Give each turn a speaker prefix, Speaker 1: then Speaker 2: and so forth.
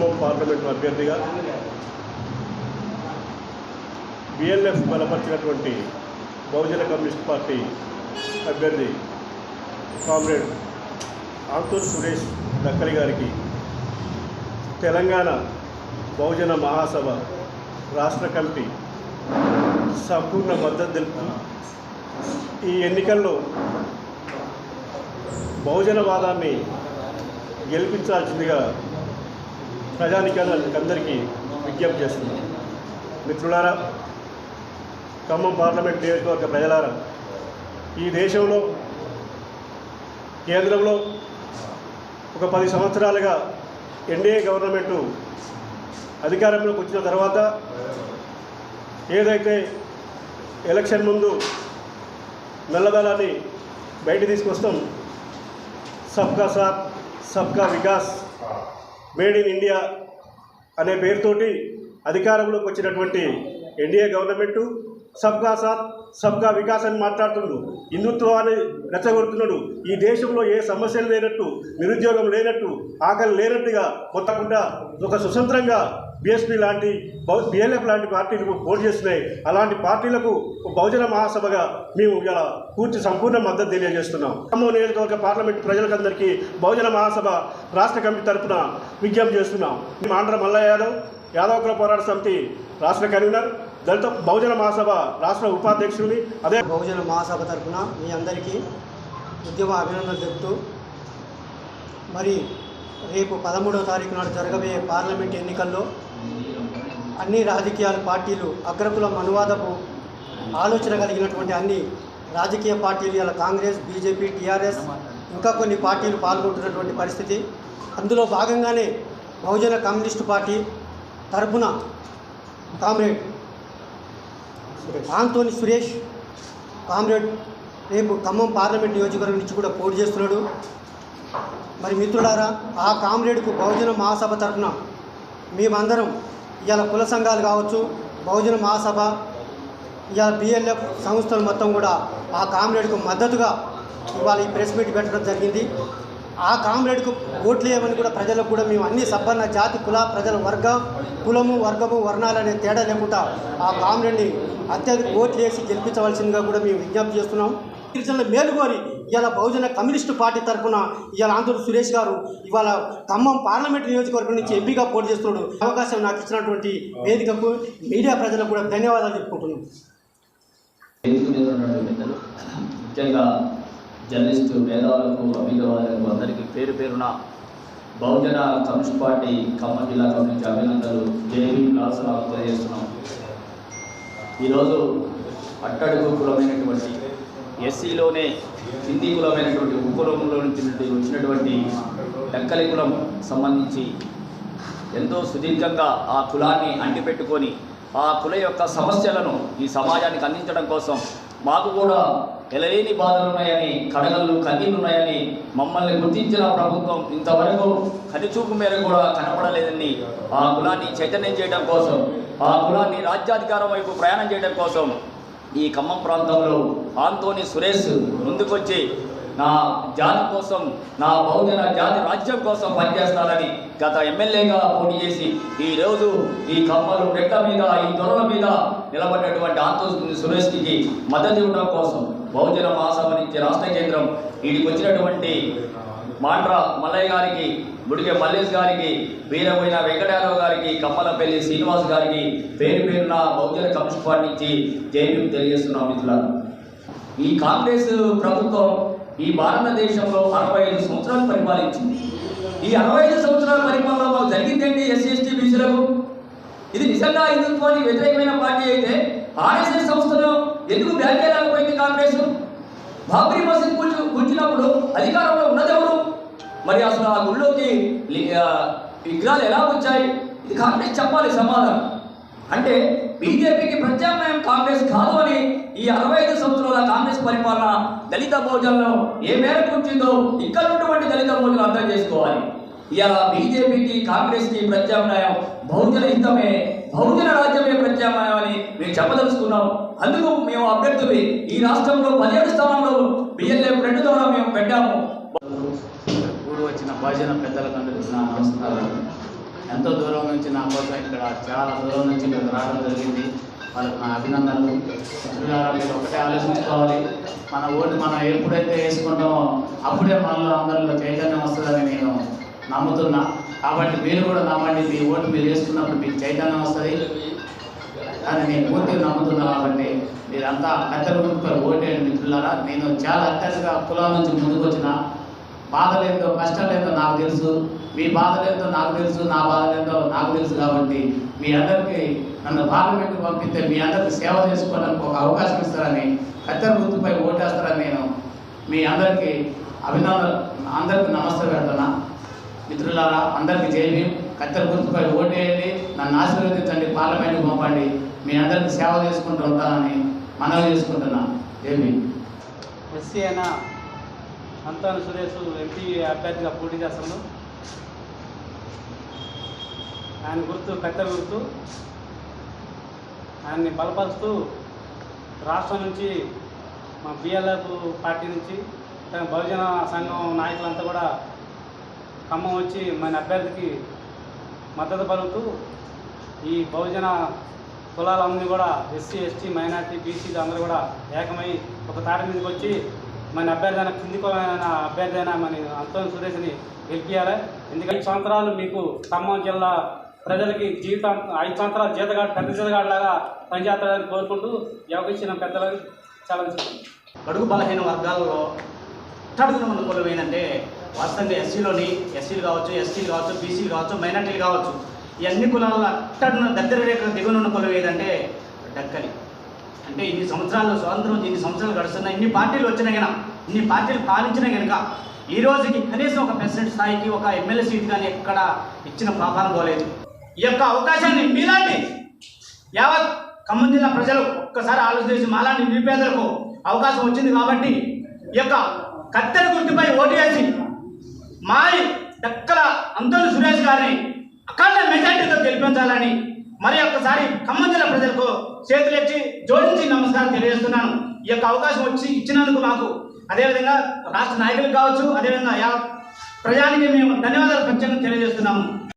Speaker 1: Khammam parliament అభ్యర్థిగా BLF బలపరిచినటువంటి Bahujan communist party అభ్యర్థి కామ్రేడ్ ఆంతూర్ సురేష్ దక్కలి గారికి తెలంగాణ బహుజన మహాసభ రాష్ట్ర కమిటీ సంపూర్ణ మద్దతు తెలుపుతూ ఈ ఎన్నికల్లో బహుజనవాదాన్ని గెలిపించాల్సిందిగా ప్రజానికానికి విజ్ఞప్తి చేస్తున్నాం. మిత్రులారా ఖమ్మం పార్లమెంట్ నియోజకవర్గ ప్రజలారా ఈ దేశంలో కేంద్రంలో ఒక పది సంవత్సరాలుగా ఎన్డీఏ గవర్నమెంటు అధికారంలోకి వచ్చిన తర్వాత ఏదైతే ఎలక్షన్ ముందు నల్లదళాన్ని బయట తీసుకొస్తాం సబ్కా సాత్ సబ్కా వికాస్ మేడ్ ఇన్ ఇండియా అనే పేరుతోటి అధికారంలోకి వచ్చినటువంటి ఎన్డీఏ గవర్నమెంటు సబ్కా సాత్ సబ్కా వికాస్ అని మాట్లాడుతుండు. హిందుత్వాన్ని రెచ్చగొడుతున్నాడు. ఈ దేశంలో ఏ సమస్యలు లేనట్టు నిరుద్యోగం లేనట్టు ఆకలి లేనట్టుగా కొత్తకుండా ఒక స్వతంత్రంగా బీఎస్పీ లాంటి బిఎల్ఎఫ్ లాంటి పార్టీలకు పోటీ చేస్తున్నాయి. అలాంటి పార్టీలకు బహుజన మహాసభగా మేము ఇలా పూర్తి సంపూర్ణ మద్దతు తెలియజేస్తున్నాం. ఖమ్మం నియోజకవర్గ పార్లమెంట్ ప్రజలకందరికీ బహుజన మహాసభ రాష్ట్ర కమిటీ తరపున విజ్ఞప్తి చేస్తున్నాం. మేము ఆంధ్ర మల్ల యాదవ్ యాదవ్ కుల పోరాట సమితి రాష్ట్ర కన్వీనర్ దళిత బహుజన మహాసభ రాష్ట్ర ఉపాధ్యక్షుడిని. అదే
Speaker 2: బహుజన మహాసభ తరఫున మీ అందరికీ ఉద్యమ అభినందనలు చెప్తూ మరి రేపు పదమూడవ తారీఖు నాడు జరగబోయే పార్లమెంట్ ఎన్నికల్లో అన్ని రాజకీయ పార్టీలు అగ్రకులం అనువాదపు ఆలోచన కలిగినటువంటి అన్ని రాజకీయ పార్టీలు ఇలా కాంగ్రెస్ బీజేపీ టీఆర్ఎస్ ఇంకా కొన్ని పార్టీలు పాల్గొంటున్నటువంటి పరిస్థితి. అందులో భాగంగానే బహుజన కమ్యూనిస్టు పార్టీ తరపున కామ్రేడ్ ఆంతోని సురేష్ కామ్రేడ్ రేపు ఖమ్మం పార్లమెంట్ నియోజకవర్గం నుంచి కూడా పోటీ చేస్తున్నాడు. మరి మిత్రులారా ఆ కామ్రేడ్కు బహుజన మహాసభ తరఫున మేమందరం ఇవాళ కుల సంఘాలు కావచ్చు బహుజన మహాసభ ఇవాళ బిఎల్ఎఫ్ సంస్థలు మొత్తం కూడా ఆ కామ్రేడ్కు మద్దతుగా ఇవాళ ఈ ప్రెస్ మీట్ పెట్టడం జరిగింది. ఆ కామ్రేడ్కు ఓట్లు వేయమని కూడా ప్రజలకు కూడా మేము అన్ని సబ్బన్న జాతి కుల ప్రజల వర్గ కులము వర్గము వర్ణాలు అనే తేడా లేకుండా ఆ కామ్రేడ్ని అత్యధిక ఓట్లు వేసి గెలిపించవలసిందిగా కూడా మేము విజ్ఞప్తి చేస్తున్నాం. గిరిజనుల మేలుకోరి ఇవాళ బహుజన కమ్యూనిస్టు పార్టీ తరఫున ఇవాళ ఆంధ్ర సురేష్ గారు ఇవాళ ఖమ్మం పార్లమెంట్ నియోజకవర్గం నుంచి ఎంపీగా పోటీ చేస్తున్నాడు. అవకాశం నాకు ఇచ్చినటువంటి వేదికకు మీడియా ప్రజలకు కూడా ధన్యవాదాలు చెప్పుకుంటున్నాను
Speaker 3: ముఖ్యంగా జర్నలిస్టు మేధావులకు అందరికీ పేరు పేరున బహుజన కమ్యూనిస్ట్ పార్టీ ఖమ్మం జిల్లా కమిటీ అభినందనలు. జేబీ క్లాసులు తెలియజేస్తున్నాం. ఈరోజు అట్టడుగు కులమైనటువంటి ఎస్సీలోనే హిందీ కులమైనటువంటి ఉపకులంలో నుంచి వచ్చినటువంటి టెక్కలి కులం సంబంధించి ఎంతో సుదీర్ఘంగా ఆ కులాన్ని అంటిపెట్టుకొని ఆ కుల యొక్క సమస్యలను ఈ సమాజానికి అందించడం కోసం మాకు కూడా ఎలలేని బాధలు ఉన్నాయని కడగళ్ళు కన్నీళ్ళు ఉన్నాయని మమ్మల్ని గుర్తించిన ప్రభుత్వం ఇంతవరకు కనిచూపు మేర కూడా కనపడలేదని ఆ కులాన్ని చైతన్యం చేయడం కోసం ఆ కులాన్ని రాజ్యాధికారం వైపు ప్రయాణం చేయడం కోసం ఈ ఖమ్మం ప్రాంతంలో ఆంతోని సురేష్ ముందుకొచ్చి నా జాతి కోసం నా బహుజన జాతి రాజ్యం కోసం పనిచేస్తానని గత ఎమ్మెల్యేగా పోటీ చేసి ఈ రోజు ఈ కమ్మలు రెక్క మీద ఈ దొరల మీద నిలబడినటువంటి ఆంతో సురేష్కి మద్దతు ఇవ్వడం కోసం బహుజన మహాసభ రాష్ట్ర కేంద్రం వీడికి వచ్చినటువంటి మాండ్రా మల్లయ్య గారికి బుడిగే మల్లేష్ గారికి వీరమైన వెంకటారావు గారికి కమ్మలపల్లి శ్రీనివాస్ గారికి పేరు పేరున బహుజన కమ్యూనిస్ట్ పార్టీ నుంచి జైలు తెలియజేస్తున్నాం మిత్రులారా. ఈ కాంగ్రెస్ ప్రభుత్వం ఈ భారతదేశంలో అరవై ఐదు సంవత్సరాలు పరిపాలించింది. ఈ అరవై ఐదు సంవత్సరాల పరిపాలన జరిగిందండి ఎస్సీ ఎస్టీ బీసీలకు? ఇది నిజంగా హిందుత్వానికి వ్యతిరేకమైన పార్టీ అయితే ఆర్ఎస్ఎస్ సంస్థలో ఎందుకు బ్యాన్ పోయింది కాంగ్రెస్? బాబ్రీ మసీద్ కూర్చు కూర్చున్నప్పుడు అధికారంలో ఉన్నదెవరు? మరి అసలు ఆ గుళ్ళోకి విగ్రహాలు ఎలా వచ్చాయి? ఇది కాంగ్రెస్ చెప్పాలి సమాధానం. అంటే బీజేపీకి ప్రత్యామ్నాయం కాంగ్రెస్ కాదు అని ఈ అరవై ఐదు సంవత్సరాల కాంగ్రెస్ పరిపాలన దళిత భోజనంలో ఏ మేరకు వచ్చిందో ఇక్కడ ఉన్నటువంటి దళిత భోజనం అర్థం చేసుకోవాలి. ఇలా బీజేపీకి కాంగ్రెస్కి ప్రత్యామ్నాయం. బహుజన హితమే బహుజన రాజ్యమే ప్రత్యామ్నాయం అని మేము చెప్పదలుచుకున్నాం. అందుకు మేము అభ్యర్థులు ఈ రాష్ట్రంలో పదిహేడు స్థానంలో బిఎల్ఏ ఫ్రెండ్ ద్వారా మేము పెట్టాము. కూడి వచ్చిన భజన పెద్దలకు అందరికీ నా నమస్కారాలు
Speaker 4: ఎంతో దూరం నుంచి నా కోసం ఇక్కడ చాలా దూరం నుంచి మేము రావడం జరిగింది. వాళ్ళకి నా అభినందనలు. మిత్రులారా మీరు ఒకటే ఆలోచించుకోవాలి. మన ఓటు మనం ఎప్పుడైతే వేసుకుంటామో అప్పుడే మనలో అందరిలో చైతన్యం వస్తుందని నేను నమ్ముతున్నా. కాబట్టి మీరు కూడా నమ్మండి మీ ఓటు మీరు వేసుకున్నప్పుడు మీకు చైతన్యం వస్తుంది. అని నేను పూర్తిగా నమ్ముతున్నా కాబట్టి మీరంతా కత్తెర గుర్తుపై ఓటేయండి మిత్రులారా. నేను చాలా అత్యధిక కులం నుంచి ముందుకు వచ్చిన. బాధలేందో కష్టాలేందో నాకు తెలుసు. మీ బాధలేందో నాకు తెలుసు నా బాధలేందో నాకు తెలుసు కాబట్టి మీ అందరికీ నన్ను పార్లమెంట్కి పంపిస్తే మీ అందరికీ సేవ చేసుకోవడానికి ఒక అవకాశం ఇస్తారని కత్తెర గుర్తుపై ఓటేస్తారని నేను మీ అందరికీ అభినందన అందరికీ నమస్తే పెడుతున్నా. మిత్రులారా అందరికీ జైలు కత్తెర గుర్తుపై ఓటేయండి. నన్ను ఆశీర్వదించండి. పార్లమెంట్కి పంపండి. మీ అందరికీ సేవ చేసుకుంటూ ఉంటానని మనవి చేసుకుంటున్నాను జై
Speaker 5: ఎస్సీ అయినా అంతాను సురేష్ ఎంపీ అభ్యర్థిగా పోటీ చేస్తున్నాడు. ఆయన గుర్తు కత్తెర గుర్తు. ఆయన్ని బలపరుస్తూ రాష్ట్రం నుంచి మా బిఎల్ఎఫ్ పార్టీ నుంచి బహుజన సంఘం నాయకులంతా కూడా ఖమ్మం వచ్చి మన అభ్యర్థికి మద్దతు పలుకుతూ ఈ బహుజన కులాలందరినీ కూడా ఎస్సీ ఎస్టీ మైనార్టీ బీసీలు అందరూ కూడా ఏకమై ఒక తాట మీదకి వచ్చి మన అభ్యర్థి అయిన కింది కులమైన అభ్యర్థి అయిన మన అంతోని సురేష్ని గెలిపించాలి ఎందుకంటే సంవత్సరాలు మీకు ఖమ్మం జిల్లా ప్రజలకి జీవితం ఐదు సంవత్సరాలు జీతగాడు పెద్ద జీతగాడులాగా పనిచేస్తారని కోరుకుంటూ ఇచ్చిన పెద్దలకు చాలా
Speaker 6: అడుగు బలహీన వర్గాలలో అట్టడుగున ఉన్న కులం ఏంటంటే వాస్తవంగా ఎస్సీలోని ఎస్సీలు కావచ్చు ఎస్టీలు కావచ్చు బీసీలు కావచ్చు మైనార్టీలు కావచ్చు ఈ అన్ని కులాల అట్టడున్న దగ్గర రేఖ దిగున ఉన్న కులం ఏదంటే డక్కలి. అంటే ఇన్ని సంవత్సరాలు స్వాతంత్రం ఇన్ని సంవత్సరాలు గడుస్తున్నా ఇన్ని పార్టీలు వచ్చినా కనుక ఇన్ని పార్టీలు పాలించినా కనుక ఈ రోజుకి కనీసం ఒక ప్రెసిడెంట్ స్థాయికి ఒక ఎమ్మెల్యే సీట్ కానీ ఎక్కడ ఇచ్చిన పాపాన పోలేదు. ఈ యొక్క అవకాశాన్ని మీలాంటి యావత్ ఖమ్మం జిల్లా ప్రజలు ఒక్కసారి ఆలోచించి మాలాంటి నిరుపేదలకు అవకాశం వచ్చింది కాబట్టి ఈ యొక్క కత్తెర గుర్తుపై ఓటు వేసి మాయి డక్కల అంతోని సురేష్ గారిని అఖండ మెజార్టీతో గెలిపించాలని మరి ఒక్కసారి ఖమ్మం జిల్లా ప్రజలకు చేతులెత్తి జోడించి నమస్కారం తెలియజేస్తున్నాను. ఈ యొక్క అవకాశం వచ్చి ఇచ్చినందుకు మాకు అదేవిధంగా రాష్ట్ర నాయకులకు కావచ్చు అదేవిధంగా ప్రజానికి మేము ధన్యవాదాలు ప్రత్యేకంగా తెలియజేస్తున్నాము.